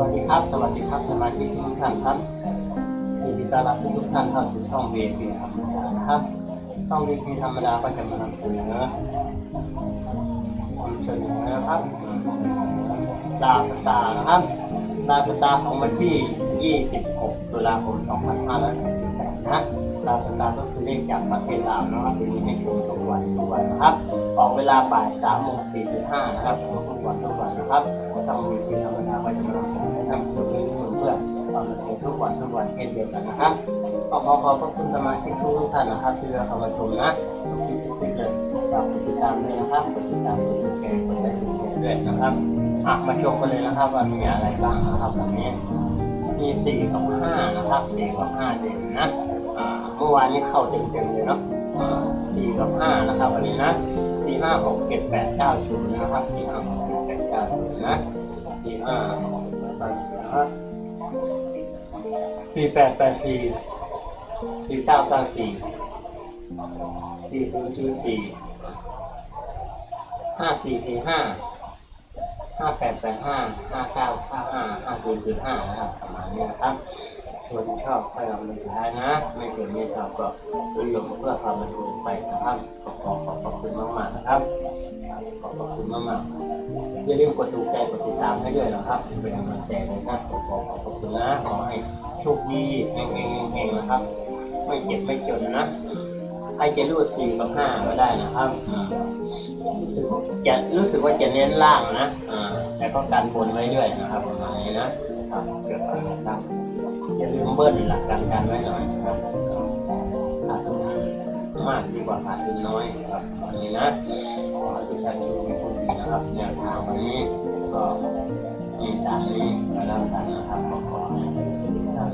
วัสดีครับ สวัสดีครับสมาชิกทุกท่านครับยินดีต้อนรับทุกท่านเข้าสู่ช่อง VIP ธรรมดานะครับช่อง VIP ธรรมดาก็จะมานำเสนอนำเสนอนะครับดาวสตาร์นะครับดาวสตาร์ของวันที่ 26 ตุลาคม 2568นะดาวสตาร์ก็คือเลขจากประเทศลาวนะครับที่มีให้ชมทุกวันทุกวันนะครับออกเวลาบ่าย3โมง45นะครับทุกวันทุกวันนะครับช่อง VIP ธรรมดาก็จะมานำเสนอ ทั้งคนนี้คนเพื่อนความบันเทิงทุกวันทุกวันเช่นเดียวกันนะครับก็ขอขอบพระคุณสมาชิกทุกท่านนะครับที่เข้ามาชมนะทุกที่ทุกที่เลยฝากติดตามด้วยนะครับติดตามกดแชร์กดไลค์กดแชร์ด้วยนะครับอะมาชมกันเลยนะครับว่ามีอะไรบ้างนะครับวันนี้มีสี่กับห้านะครับสี่กับห้าเด่นนะอ่าเมื่อวานนี้เข้าเต็มๆเลยเนาะอ่าสี่กับห้านะครับวันนี้นะสี่ห้าหกเจ็ดแปดเก้าศูนย์นะครับสี่ห้าหกเจ็ดแปดเก้าศูนย์นะสี่ห้า สี่แปดแปดสี่สี่เก้าเก้าสี่สี่ศูนย์ศูนย์สี่ห้าสี่สี่ห้าห้าแปดแปดห้าห้าเก้าเก้าห้าห้าศูนย์ศูนย์ห้านะครับประมาณนี้นะครับส่วนชอบก็เอาไปท้ายนะ ไม่เกินไม่ชอบก็นิยมเพื่อความบันเทิงไปนะครับขอขอขอบขอบคุณมากๆนะครับขอบขอบคุณมากๆอย่าลืมกดถูกใจกดติดตามให้ด้วยนะครับเป็นกำลังใจเลยนะขอขอขอบขอบคุณนะขอให้ โชคดีเฮงเฮงเฮงนะครับ ไม่เจ็บไม่จนนะใครจะรูดสี่กับห้าก็ได้นะครับจะรู้สึกว่าจะเน้นล่างนะอ่าแต่ก็การบนไว้ด้วยนะครับประมาณนี้นะเกี่ยวกับนะครับอย่าลืมเบิ้ลหลักการการไว้หน่อยนะครับขาดทุนมากดีกว่าขาดทุนน้อยครับประมาณนี้นะขอให้ทุกท่านดูเป็นคนดีนะครับแนวทางวันนี้ก็มีตามนี้มาแล้วกันนะครับขอ ขอ